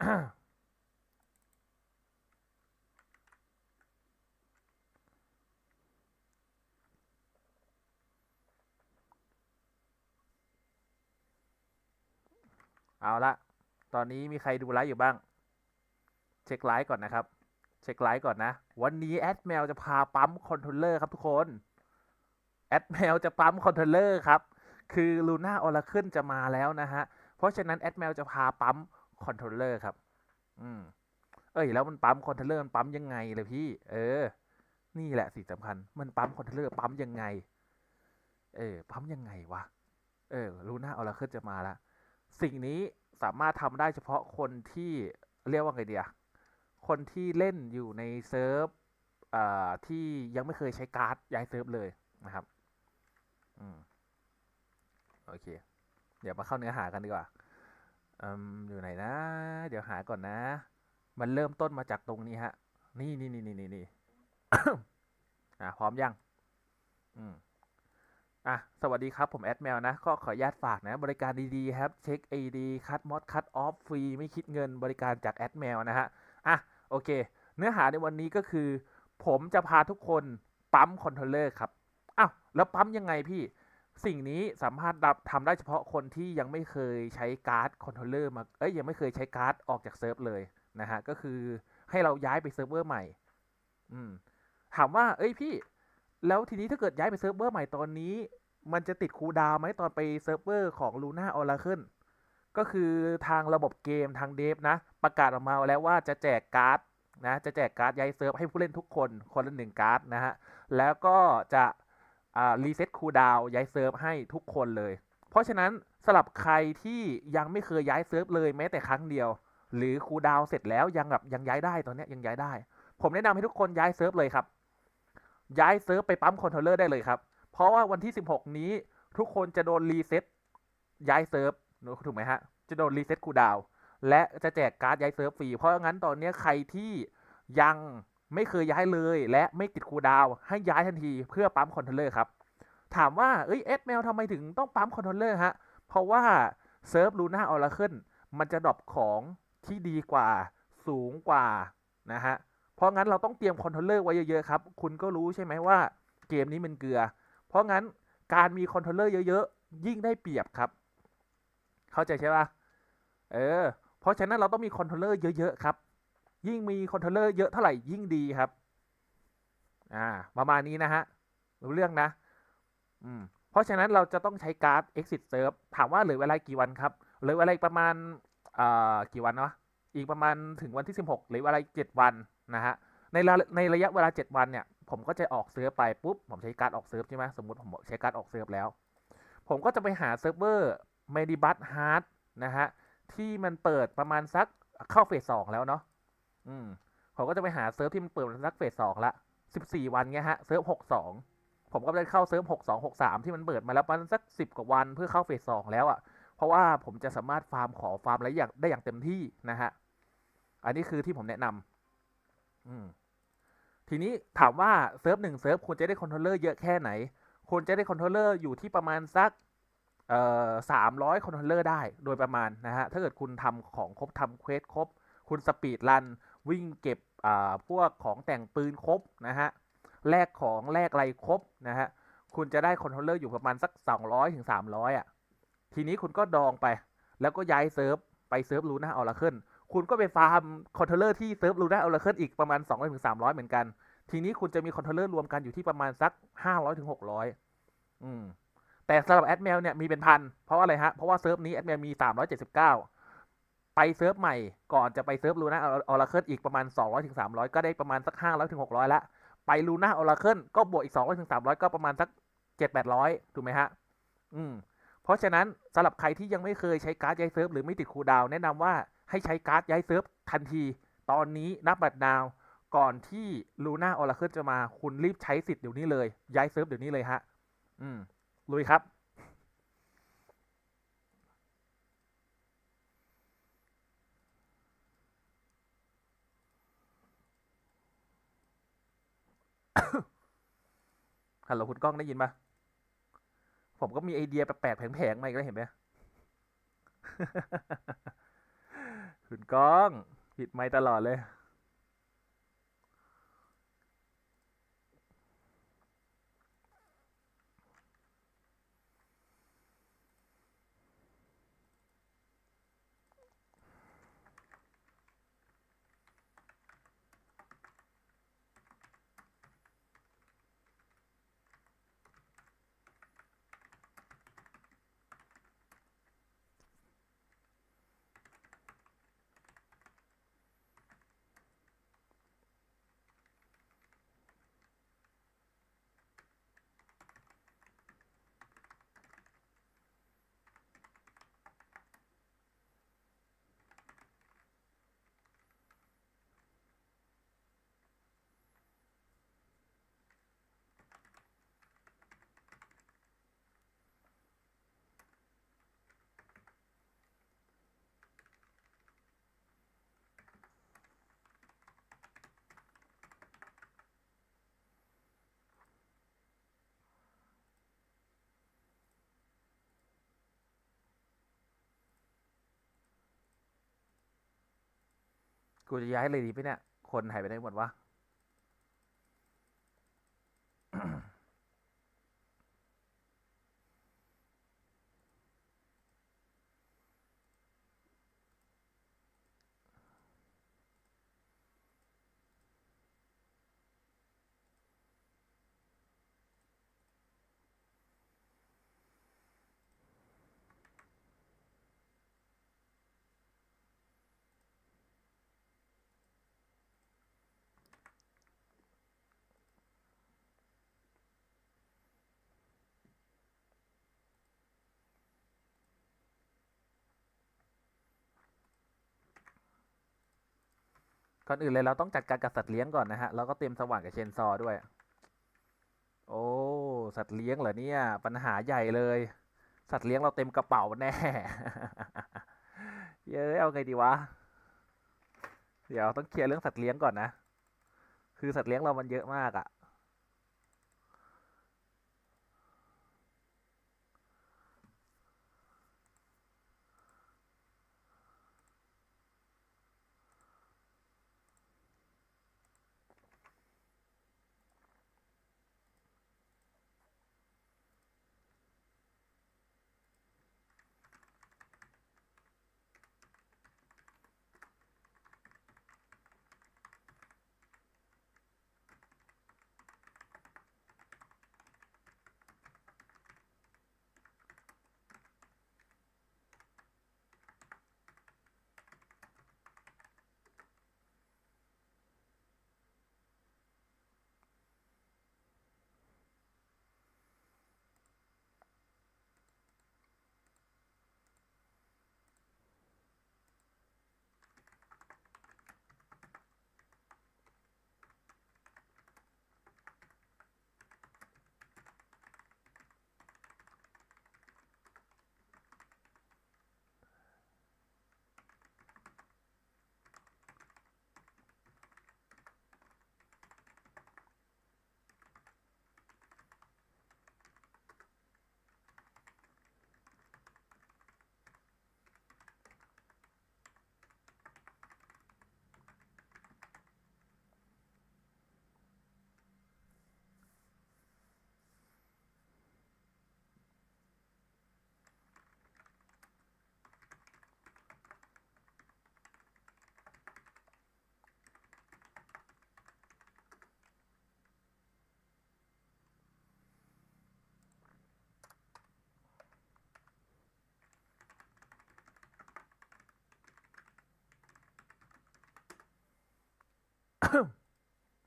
เอาละ ตอนนี้มีใครดูไลฟ์อยู่บ้าง เช็คไลฟ์ก่อนนะครับ เช็คไลฟ์ก่อนนะ วันนี้แอดแมวจะพาปั๊มคอนโทรลเลอร์ครับทุกคน แอดแมวจะปั๊มคอนโทรลเลอร์ครับ คือลูน่าออร์เคิลจะมาแล้วนะฮะ เพราะฉะนั้นแอดแมวจะพาปั๊ม คอนโทรลเลอร์ครับ อืม เอ้ยแล้วมันปั๊มคอนโทรลเลอร์มันปั๊มยังไงเลยพี่ เออ นี่แหละสิ่งสำคัญ มันปั๊มคอนโทรลเลอร์ปั๊มยังไง เออ ปั๊มยังไงวะ เออ ลูน่าออร์เคิลจะมาล้วสิ่งนี้สามารถทำได้เฉพาะคนที่เรียกว่าไงเดียคนที่เล่นอยู่ในเซิร์ฟอ่าที่ยังไม่เคยใช้การ์ดย้ายเซิร์ฟเลยนะครับ อืม โอเค เดี๋ยวมาเข้าเนื้อหากันดีกว่า อืมอยู่ไหนนะ เดี๋ยวหาก่อนนะ มันเริ่มต้นมาจากตรงนี้ฮะ นี่นี่นี่นี่นี่นี่อะพร้อมยังอืมอะ สวัสดีครับ ผมแอดแมวนะ ก็ขออนุญาตฝากนะ บริการดีๆ ครับ เช็ค AD คัดมอดคัดออฟฟรี ไม่คิดเงินบริการจากแอดแมวนะฮะ อะ โอเค เนื้อหาในวันนี้ก็คือ ผมจะพาทุกคนปั๊มคอนโทรลเลอร์ครับ อ้าว แล้วปั๊มยังไงพี่ สิ่งนี้สามารถรับทำได้เฉพาะคนที่ยังไม่เคยใช้การ์ดคอนโทรลเลอร์มา เอ้ยยังไม่เคยใช้การ์ดออกจากเซิร์ฟเลยนะฮะ ก็คือให้เราย้ายไปเซิร์ฟเวอร์ใหม่ อืม ถามว่า เอ้ยพี่ แล้วทีนี้ถ้าเกิดย้ายไปเซิร์ฟเวอร์ใหม่ตอนนี้ มันจะติดคูดาวไหมตอนไปเซิร์ฟเวอร์ของ Luna Oracle ก็คือทางระบบเกมทางเดฟนะ ประกาศออกมาแล้วว่าจะแจกการ์ดนะ จะแจกการ์ดย้ายเซิร์ฟให้ผู้เล่นทุกคนคนละหนึ่งการ์ดนะฮะ แล้วก็จะ รีเซ็ตคูลดาวย้ายเซิร์ฟให้ทุกคนเลย เพราะฉะนั้นสำหรับใครที่ยังไม่เคยย้ายเซิร์ฟเลยแม้แต่ครั้งเดียว หรือคูลดาวเสร็จแล้วยังแบบยังย้ายได้ตอนนี้ยังย้ายได้ ผมแนะนำให้ทุกคนย้ายเซิร์ฟเลยครับ ย้ายเซิร์ฟไปปั๊มคอนโทรลเลอร์ได้เลยครับ เพราะว่าวันที่ 16 นี้ทุกคนจะโดนรีเซ็ตย้ายเซิร์ฟถูกไหมฮะ จะโดนรีเซ็ตคูลดาวและจะแจกการ์ดย้ายเซิร์ฟฟรี เพราะงั้นตอนนี้ใครที่ยัง ไม่เคยย้ายเลย และไม่ติดคูดาวให้ย้ายทันทีเพื่อปั๊มคอนโทรลเลอร์ครับ ถามว่าเอ้ยเอสเมลทำไมถึงต้องปั๊มคอนโทรลเลอร์ฮะ เพราะว่าเซิร์ฟลูน่าออร์เคิลมันจะดรอปของที่ดีกว่าสูงกว่านะฮะ เพราะงั้นเราต้องเตรียมคอนโทรลเลอร์ไว้เยอะๆครับ คุณก็รู้ใช่ไหมว่าเกมนี้มันเกลือ เพราะงั้นการมีคอนโทรลเลอร์เยอะๆ ยิ่งได้เปรียบครับ เข้าใจใช่ปะเออ เพราะฉะนั้นเราต้องมีคอนโทรลเลอร์เยอะๆ ครับ ยิ่งมีคอนโทรลเลอร์เยอะเท่าไหร่ยิ่งดีครับอ่าประมาณนี้นะฮะรู้เรื่องนะอืมเพราะฉะนั้นเราจะต้องใช้การ์ด exit serve ถามว่าเหลือเวลากี่วันครับเหลือเวลาประมาณอ่ากี่วันวะอีกประมาณถึงวันที่ 16หรือเวลา7วันนะฮะในในระยะเวลา 7 วันเนี่ย ผมก็จะออกเซิร์ฟไปปุ๊บผมใช้การ์ดออกเซิร์ฟใช่ไหมสมมติผมใช้การ์ดออกเซิร์ฟแล้ว ผมก็จะไปหาเซิร์ฟเวอร์ m e d i b u s Hard นะฮะที่มันเปิดประมาณสักเข้าเฟสสองแล้วเนาะ อืมผมก็จะไปหาเซิร์ฟที่มันเปิดมาสักเฟสสองละ14วันเงี้ยฮะเซิร์ฟ62ผมก็ได้เข้าเซิร์ฟ62 63ที่มันเปิดมาแล้วประมาณสัก10กว่าวันเพื่อเข้าเฟสสองแล้วอะ่ะ เพราะว่าผมจะสามารถฟาร์มขอฟาร์มอะไรอย่างได้อย่างเต็มที่นะฮะ อันนี้คือที่ผมแนะนำอืมทีนี้ถามว่าเซิร์ฟหนึ่งเซิร์ฟควรจะได้คอนโทรลเลอร์เยอะแค่ไหนควรจะได้คอนโทรลเลอร์อยู่ที่ประมาณสักสามร้อยคอนโทรลเลอร์ได้โดยประมาณนะฮะ ถ้าเกิดคุณทำของครบทำเควสครบ คุณสปีดรัน วิ่งเก็บอ่าพวกของแต่งปืนครบนะฮะแลกของแลกอะไรครบนะฮะคุณจะได้คอนโทรลเลอร์อยู่ประมาณสัก 200ถึง300อะทีนี้คุณก็ดองไป แล้วก็ย้ายเซิร์ฟไปเซิร์ฟลูน่าออร์เคิลคุณก็ไปฟาร์มคอนโทรลเลอร์ที่เซิร์ฟลูน่าออร์เคิลอีกประมาณ 200ถึง300 เหมือนกัน ทีนี้คุณจะมีคอนโทรลเลอร์รวมกันอยู่ที่ประมาณสัก 500ถึง600อืมแต่สำหรับแอดเมลเนี่ยมีเป็นพันเพราะอะไรฮะเพราะว่าเซิร์ฟนี้แอดเมลมี 379 ไปเซิร์ฟใหม่ก่อนจะไปเซิร์ฟลูน่าออร์เคิลอีกประมาณ200ถึงก็ได้ประมาณสัก 500ถึง600 ละ ไปลูน่าออร์เคิลก็บวกอีก200ถึงก็ประมาณสัก 7-800 ถูกไหมฮะ อืม เพราะฉะนั้นสำหรับใครที่ยังไม่เคยใช้การ์ดย้ายเซิร์ฟหรือไม่ติดคูดาวแนะนำว่าให้ใช้การ์ดย้ายเซิร์ฟทันที ตอนนี้นับบัตรดาวก่อนที่ลูน่าออร์เคิลจะมาคุณรีบใช้สิทธิ์เดี๋ยวนี้เลย ย้ายเซิร์ฟเดี๋ยวนี้เลยฮะ อืมลุยครับ ฮัลโหลคุณกล้องได้ยินปะผมก็มีไอเดียแปลกๆแผงๆมาอีกแล้วเห็นไหมคุณกล้อง ผิดไม่ตลอดเลย กูจะย้ายเลยดีไหมเนี่ย คนหายไปไหนหมดวะ ก่อนอื่นเลยเราต้องจัดการกับสัตว์เลี้ยงก่อนนะฮะแล้วก็เตรียมสว่านกับเชนซอว์ด้วย โอ้สัตว์เลี้ยงเหรอเนี่ย ปัญหาใหญ่เลย สัตว์เลี้ยงเราเต็มกระเป๋าแน่ เย้ยเอาไงดีวะ เดี๋ยวต้องเคลียร์เรื่องสัตว์เลี้ยงก่อนนะ คือสัตว์เลี้ยงเรามันเยอะมากอะ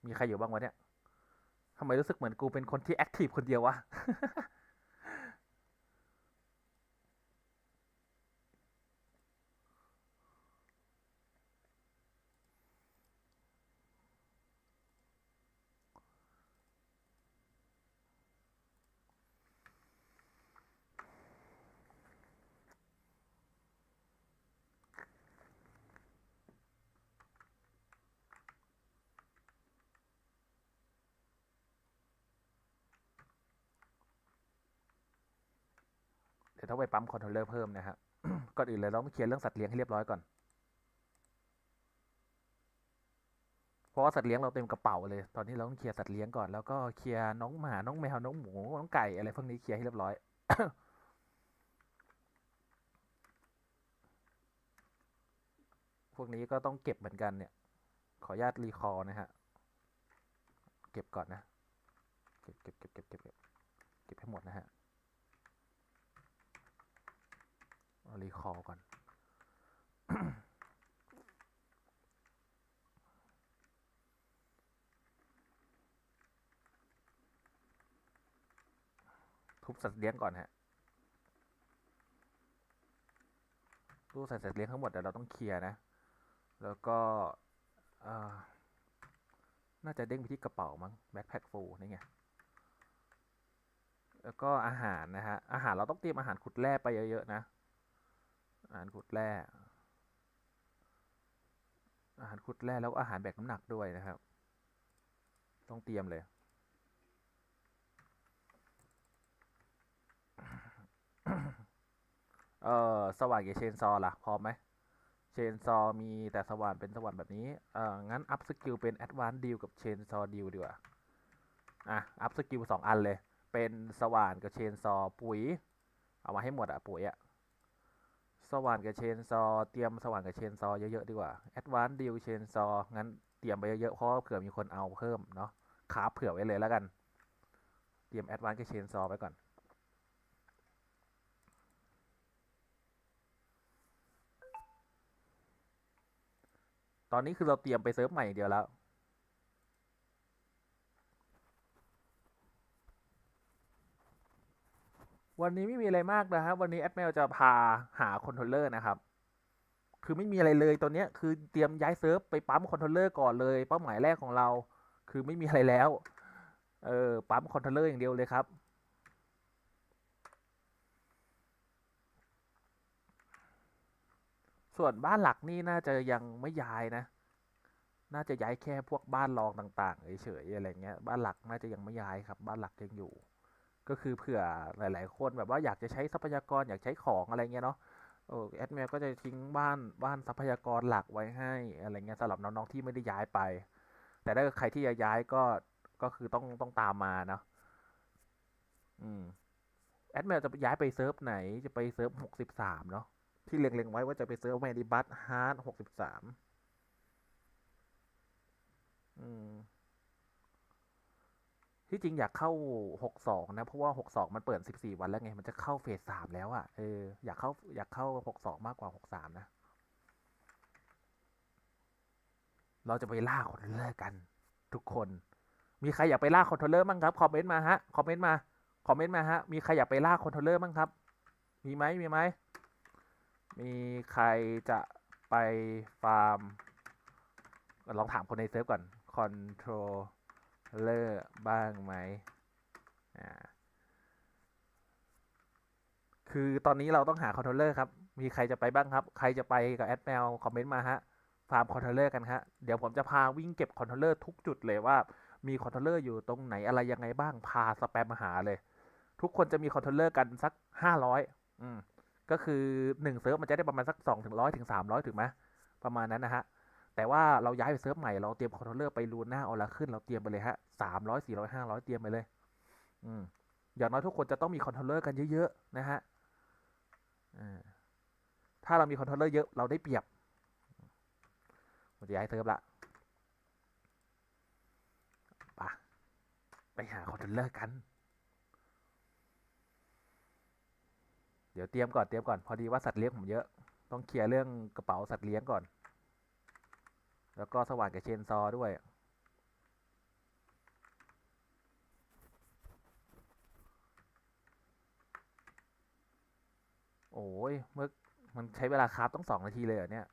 มีใครอยู่บ้างวะเนี่ยทำไมรู้สึกเหมือนกูเป็นคนที่แอคทีฟคนเดียววะ ดี๋ยวต้องไปปั๊มคอนโทรลเลอร์เพิ่มนะครับก่อนอื่นเลยเราต้องเคลียร์เรื่องสัตว์เลี้ยงให้เรียบร้อยก่อน เพราะว่าสัตว์เลี้ยงเราเต็มกระเป๋าเลย ตอนนี้เราต้องเคลียร์สัตว์เลี้ยงก่อน แล้วก็เคลียร์น้องหมา น้องแมว น้องหมู น้องไก่อะไรพวกนี้เคลียร์ให้เรียบร้อยพวกนี้ก็ต้องเก็บเหมือนกันเนี่ย ขออนุญาตรีคอร์นะฮะ เก็บก่อนนะ เก็บเก็บเก็บเก็บเก็บเก็บเก็บให้หมดนะฮะ เอารีคอร์ก่อน ทุบสัตว์เลี้ยงก่อนฮะตู้ใส่สัตว์เลี้ยงทั้งหมดเดี๋ยวเราต้องเคลียร์นะ แล้วก็น่าจะเด้งไปที่กระเป๋ามั้งแบ็คแพ็คฟูนี่ไงแล้วก็อาหารนะฮะ อาหารเราต้องเตรียมอาหารขุดแร่ไปเยอะๆนะ อาหารขุดแร่อาหารขุดแร่แล้วก็อาหารแบกน้ำหนักด้วยนะครับ ต้องเตรียมเลย เออสว่านกับเชนซอล่ะ พร้อมไหมเชนซอมีแต่สว่านเป็นสว่านแบบนี้ เอองั้นอัพสกิลเป็นแอดวานซ์ดิวกับเชนซอดิวดีกว่า อะ อัพสกิลสองอันเลย เป็นสว่านกับเชนซอปุ๋ย เอามาให้หมดอะปุ๋ยอะ สว่านกับเชนซอ เตรียมสว่านกับเชนซอเยอะๆดีกว่าแอดวานซ์ดิวเชนซอ งั้นเตรียมไปเยอะๆเพราะเผื่อมีคนเอาเพิ่มเนาะคาเผื่อไว้เลยแล้วกัน เตรียมแอดวานซ์กับเชนซอไว้ก่อนตอนนี้คือเราเตรียมไปเซิร์ฟใหม่เดียวแล้ว วันนี้ไม่มีอะไรมากนะครับวันนี้แอดเมลจะพาหาคอนโทรลเลอร์นะครับ คือไม่มีอะไรเลยตอนนี้คือเตรียมย้ายเซิร์ฟไปปั๊มคอนโทรลเลอร์ก่อนเลย เป้าหมายแรกของเรา คือไม่มีอะไรแล้วเออปั๊มคอนโทรลเลอร์อย่างเดียวเลยครับส่วนบ้านหลักนี่น่าจะยังไม่ย้ายนะ น่าจะย้ายแค่พวกบ้านรองต่าง ๆ เฉยๆอะไรเงี้ย บ้านหลักน่าจะยังไม่ย้ายครับ บ้านหลักยังอยู่ ก็คือเผื่อหลาย ๆ คนแบบว่าอยากจะใช้ทรัพยากรอยากใช้ของอะไรเงี้ยเนาะเออแอดมินก็จะทิ้งบ้านบ้านทรัพยากรหลักไว้ให้อะไรเงี้ยสำหรับน้อง ๆ ที่ไม่ได้ย้ายไป แต่ถ้าใครที่จะย้ายก็ก็คือต้องต้องตามมาเนาะอืมแอดมินจะย้ายไปเซิร์ฟไหนจะไปเซิร์ฟหกสิบสามเนาะที่เล็ง ๆ ไว้ว่าจะไปเซิร์ฟแมดิบัตฮาร์ดหกสิบสามอืม ที่จริงอยากเข้าหกสองนะ เพราะว่าหกสองมันเปิดสิบสี่วันแล้วไง มันจะเข้าเฟสสามแล้วอะ่ะ เออ อยากเข้า อยากเข้าหกสองมากกว่าหกสามนะ เราจะไปล่าคอนโทรลเลอร์กัน ทุกคน มีใครอยากไปล่าคอนโทรลเลอร์บ้างครับ คอมเมนต์มาฮะ คอมเมนต์มา คอมเมนต์มาฮะ มีใครอยากไปล่าคอนโทรลเลอร์บ้างครับ มีไหมมีไหม มีใครจะไปฟาร์ม ลองถามคนในเซิร์ฟก่อน คอนโทร เลอร์บ้างไหมอ่าคือตอนนี้เราต้องหาคอนโทรลเลอร์ครับ มีใครจะไปบ้างครับ ใครจะไปกับแอดแมวคอมเมนต์มาฮะ ฟาร์มคอนโทรลเลอร์กันฮะ เดี๋ยวผมจะพาวิ่งเก็บคอนโทรลเลอร์ทุกจุดเลยว่า มีคอนโทรลเลอร์อยู่ตรงไหนอะไรยังไงบ้าง พาสแปมมาหาเลย ทุกคนจะมีคอนโทรลเลอร์กันสักห้าร้อยอืม ก็คือหนึ่งเซิร์ฟมันจะได้ประมาณสักสองถึงร้อยถึงสามร้อยถึงไหมประมาณนั้นนะฮะ แต่ว่าเราย้ายไปเซิร์ฟใหม่เราเตรียมคอนโทรลเลอร์ไปรูน่าเออลาขึ้นเราเตรียมไปเลยฮะสามร้อยสี่ร้อยห้าร้อยเตรียมไปเลย อืมอย่างน้อยทุกคนจะต้องมีคอนโทรลเลอร์กันเยอะๆนะฮะถ้าเรามีคอนโทรลเลอร์เยอะเราได้เปรียบผมจะย้ายเซิร์ฟละไปะไปหาคอนโทรลเลอร์กัน เดี๋ยวเตรียมก่อนเตรียมก่อนพอดีว่าสัตว์เลี้ยงผมเยอะ ต้องเคลียร์เรื่องกระเป๋าสัตว์เลี้ยงก่อน แล้วก็สว่านกับเชนซอด้วย โอ้ยเมื่อมันใช้เวลาคราฟต้องสองนาทีเลยเหรอเนี่ย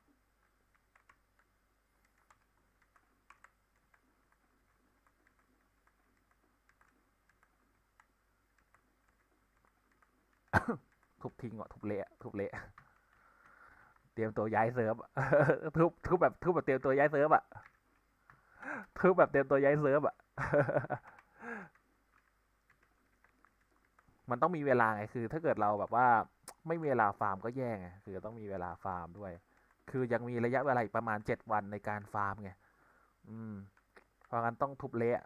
ทุบทิ้งอะทุบเละทุบเละ เตรียมตัวย้ายเซิร์ฟทุบทุบแบบทุบแบบเตรียมตัวย้ายเซิร์ฟอะทุบแบบเตรียมตัวย้ายเซิร์ฟอะมันต้องมีเวลาไงคือ ถ้าเกิดเราแบบว่า ไม่มีเวลาฟาร์มก็แย่ไงคือต้องมีเวลาฟาร์มด้วย คือยังมีระยะเวลาอีกประมาณเจ็ดวันในการฟาร์มไงอืมเพราะงั้นต้องทุบเละ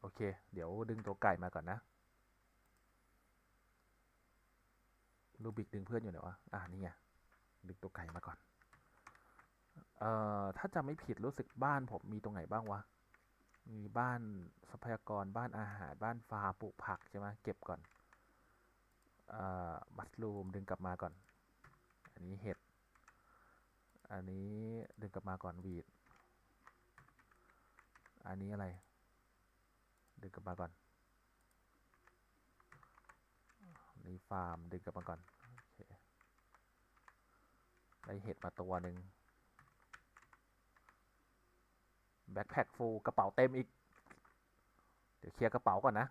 โอเค เดี๋ยวดึงตัวไก่มาก่อนนะ ลูบิกดึงเพื่อนอยู่ไหนวะ อ่านี่ไง ดึงตัวไก่มาก่อน เอ่อ ถ้าจำไม่ผิดรู้สึกบ้านผมมีตรงไหนบ้างวะ มีบ้านทรัพยากร บ้านอาหาร บ้านฟาร์มปลูกผักใช่ไหมเก็บก่อน เอ่อ มัสลูมดึงกลับมาก่อน อันนี้เห็ด อันนี้ดึงกลับมาก่อนวีด อันนี้อะไร ดึงกลับมาก่อน อั นี้ฟาร์มดึงกลับมาก่อนอได้เห็ดมาตัวหนึ่งแบ็คแพคฟูกระเป๋าเต็มอีก เดี๋ยวเคลียร์กระเป๋าก่อนนะ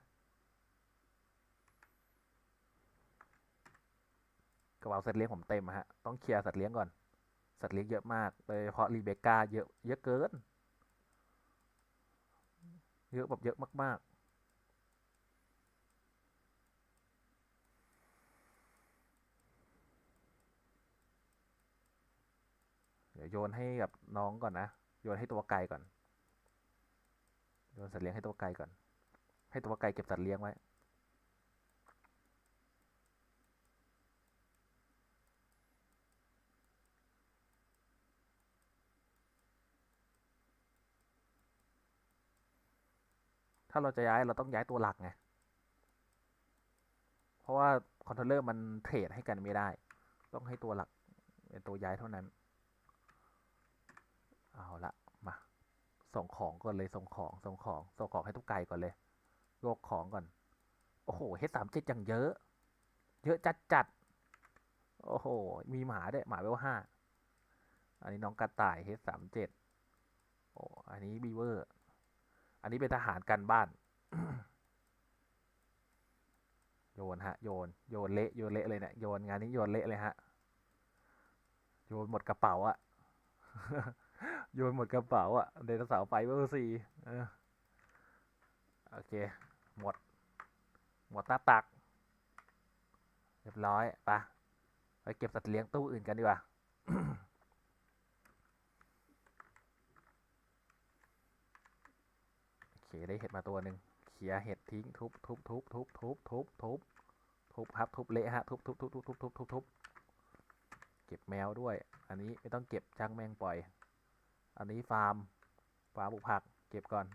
กระเป๋าสัตว์เลี้ยงผมเต็มฮะ ต้องเคลียร์สัตว์เลี้ยงก่อน สัตว์เลี้ยงเยอะมากโดยเฉพาะรีเบคก้าเยอะเยอะเกิน เยอะแบบเยอะมาก ดี๋ยวโยนให้กับน้องก่อนนะ โยนให้ตัวไก่ก่อน โยนสัตว์เลี้ยงให้ตัวไก่ก่อน ให้ตัวไก่เก็บสัตว์เลี้ยงไว้ถ้าเราจะย้ายเราต้องย้ายตัวหลักไง เพราะว่าคอนโทรลเลอร์มันเทรดให้กันไม่ได้ ต้องให้ตัวหลักเป็นตัวย้ายเท่านั้น เอาละมา ส่งของก่อนเลยส่งของส่งของส่งของให้ทุกไก่ก่อนเลยโยกของก่อน โอ้โหเฮดสามเจ็ดอย่างเยอะ เยอะจัดจัดโอ้โห มีหมาด้วยหมาเวลห้าอันนี้น้องกระต่ายเฮดสามเจ็ดโอ้อันนี้บีเวอร์ อันนี้เป็นทหารกันบ้าน โยนฮะ โยน โยนเละโยนเละเลยเนี่ยโยนงานนี้โยนเละเลยฮะ โยนหมดกระเป๋าอะ โยนหมดกระเป๋าอะไดนเสาร์ไปเบอร์สี่โอเค หมด หมดหน้าตัก เรียบร้อยปะไปเก็บสัตว์เลี้ยงตู้อื่นกันดีกว่าโอเคได้เห็ดมาตัวหนึ่งเคลียเห็ดทิ้งทุบทุบทุบทุบทุบทุบทุบทุบครับทุบเละฮะทุบทุบทุบทุบทุบทุบทุบทุบเก็บแมวด้วย อันนี้ไม่ต้องเก็บช่างแมงปล่อย อันนี้ฟาร์มฟาร์มปลูกผักเก็บก่อน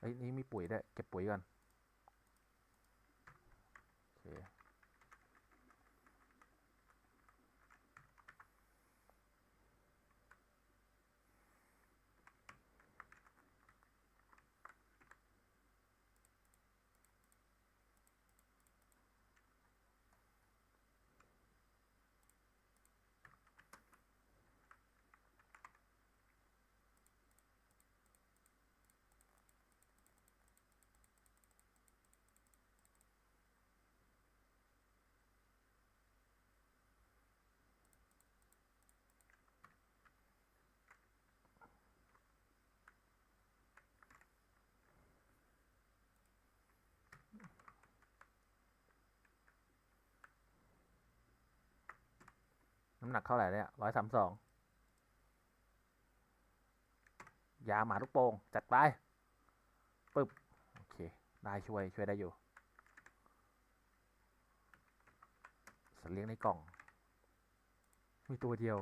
เอ้ยนี่มีปุ๋ยด้วยเก็บปุ๋ยก่อนโอเค น้ำหนักเท่าไหร่เนี่ยร้อยสามสองยาหมาลูกโป่งจัดไปปึ๊บโอเค ได้ช่วยช่วยได้อยู่สัตว์เลี้ยงในกล่อง มีตัวเดียว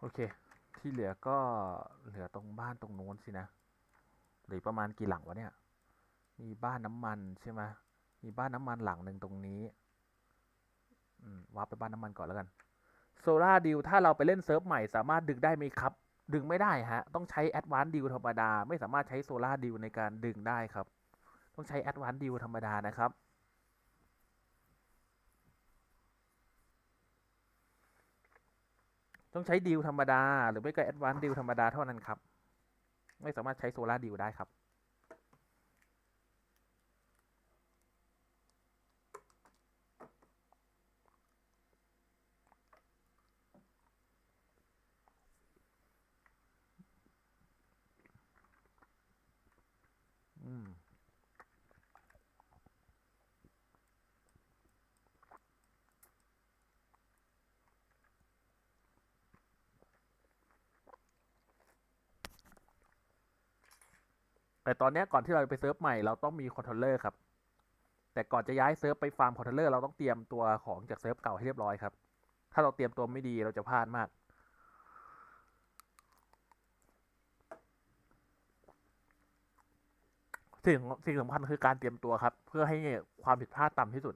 โอเค ที่เหลือก็เหลือตรงบ้านตรงโน้นสินะหลือประมาณกี่หลังวะเนี่ย มีบ้านน้ำมันใช่ไหมมีบ้านน้ำมันหลังหนึ่งตรงนี้อืมวาร์ปไปบ้านน้ำมันก่อนแล้วกันโซล่าดิวถ้าเราไปเล่นเซิร์ฟใหม่สามารถดึงได้ไหมครับ ดึงไม่ได้ฮะ ต้องใช้แอดวานซ์ดิวธรรมดา ไม่สามารถใช้โซล่าดิวในการดึงได้ครับ ต้องใช้แอดวานซ์ดิวธรรมดานะครับ ต้องใช้ดิวธรรมดา หรือไม่ก็แอดวานซ์ดิวธรรมดาเท่านั้นครับ ไม่สามารถใช้โซลาร์ดิวได้ครับ แต่ตอนนี้ก่อนที่เราจะไปเซิร์ฟใหม่เราต้องมีคอนโทรลเลอร์ครับ แต่ก่อนจะย้ายเซิร์ฟไปฟาร์มคอนโทรลเลอร์เราต้องเตรียมตัวของจากเซิร์ฟเก่าให้เรียบร้อยครับ ถ้าเราเตรียมตัวไม่ดีเราจะพลาดมาก สิ่งสิ่งสำคัญคือการเตรียมตัวครับ เพื่อให้ความผิดพลาดต่ำที่สุด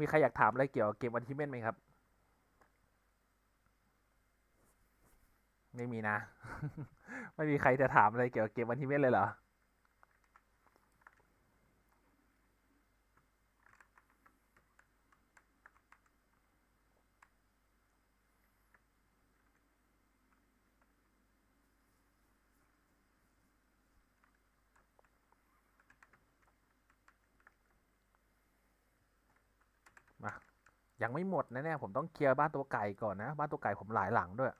มีใครอยากถามอะไรเกี่ยวกับเกมวันทิเมนไหมครับ ไม่มีนะ ไม่มีใครจะถามอะไรเกี่ยวกับเกมวันทิเมนเลยเหรอ มา ยังไม่หมดนะเนี่ยผมต้องเคลียร์บ้านตัวไก่ก่อนนะ บ้านตัวไก่ผมหลายหลังด้วย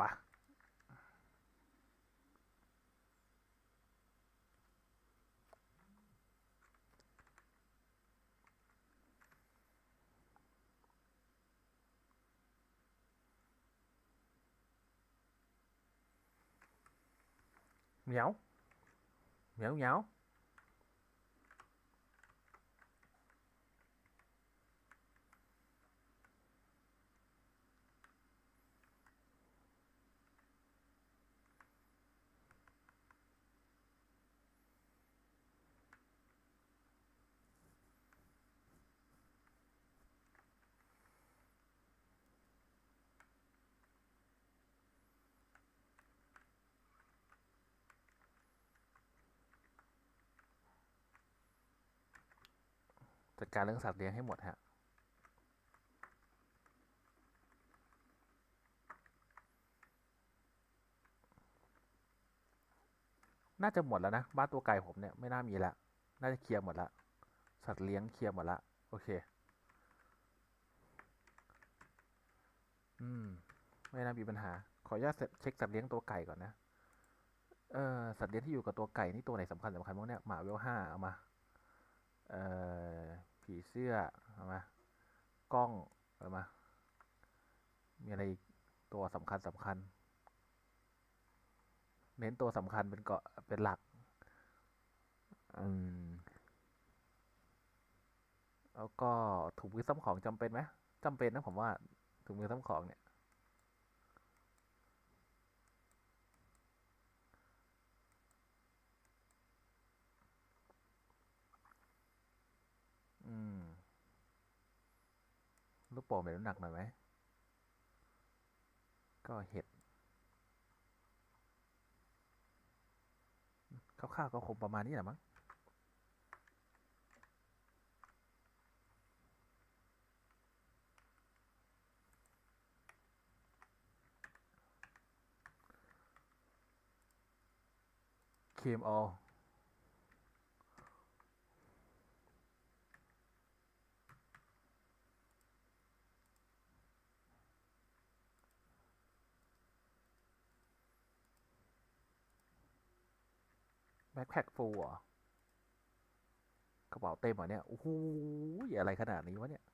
ปะเหมียวเหมียวเหมียว จัดการเรื่องสัตว์เลี้ยงให้หมดฮะน่าจะหมดแล้วนะ บ้านตัวไก่ผมเนี่ยไม่น่ามีละน่าจะเคลียร์หมดละสัตว์เลี้ยงเคลียร์หมดละโอเค อืม ไม่น่ามีปัญหา ขออนุญาตเช็คสัตว์เลี้ยงตัวไก่ก่อนนะเออสัตว์เลี้ยงที่อยู่กับตัวไก่นี่ตัวไหนสำคัญสำคัญบ้างเนี่ยหมาเวลห้าเอามา เอ่อ ผีเสื้อเอามากล้องเอามามีอะไรอีกตัวสำคัญสำคัญ เน้นตัวสำคัญเป็นเกาะเป็นหลัก อืม แล้วก็ถุงมือซ้ำของจำเป็นไหมจำเป็นนะผมว่าถุงมือซ้ำของเนี่ย อืม ลูก โป่งเป็นน้ำหนักหน่อยไหม ก็เห็ดคร่าวๆก็คงประมาณนี้แหละมั้งเคมออ บ็คแพ็คฟูลเหรอกระเป๋าเต็มเหรอเนี่ยโอ้โหอะไรขนาดนี้วะเนี่ย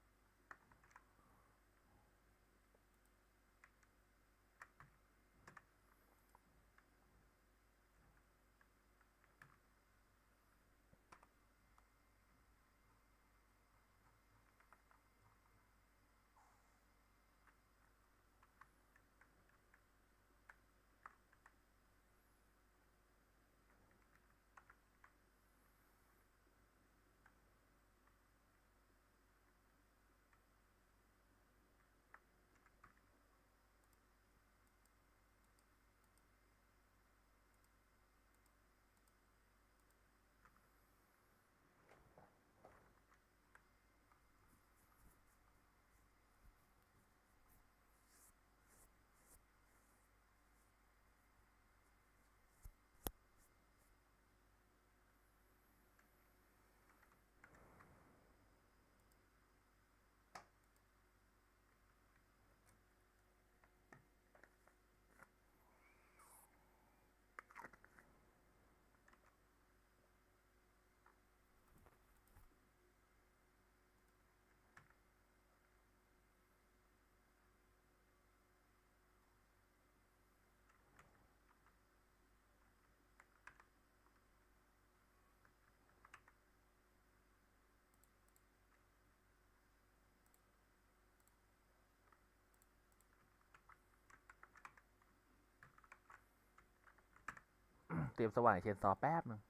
เตรียมสว่างเชนซอแป๊บนึง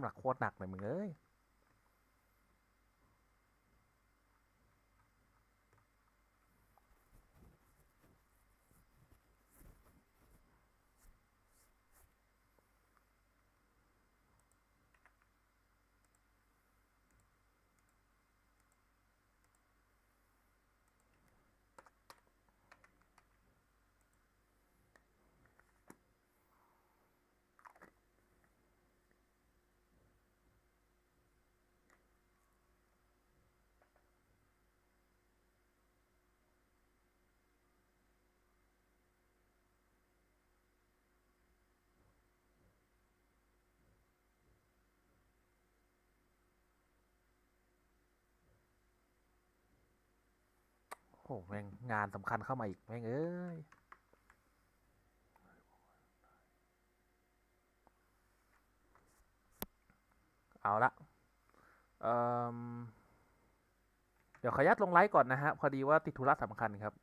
ำหนักโคตรหนักเลยมึงเอ้ย โหแม่งงานสำคัญเข้ามาอีกแม่งเอ้ยเอาละเเดี๋ยวขออนุญาตลงไลฟ์ก่อนนะฮะ พอดีว่าติดธุระสำคัญครับ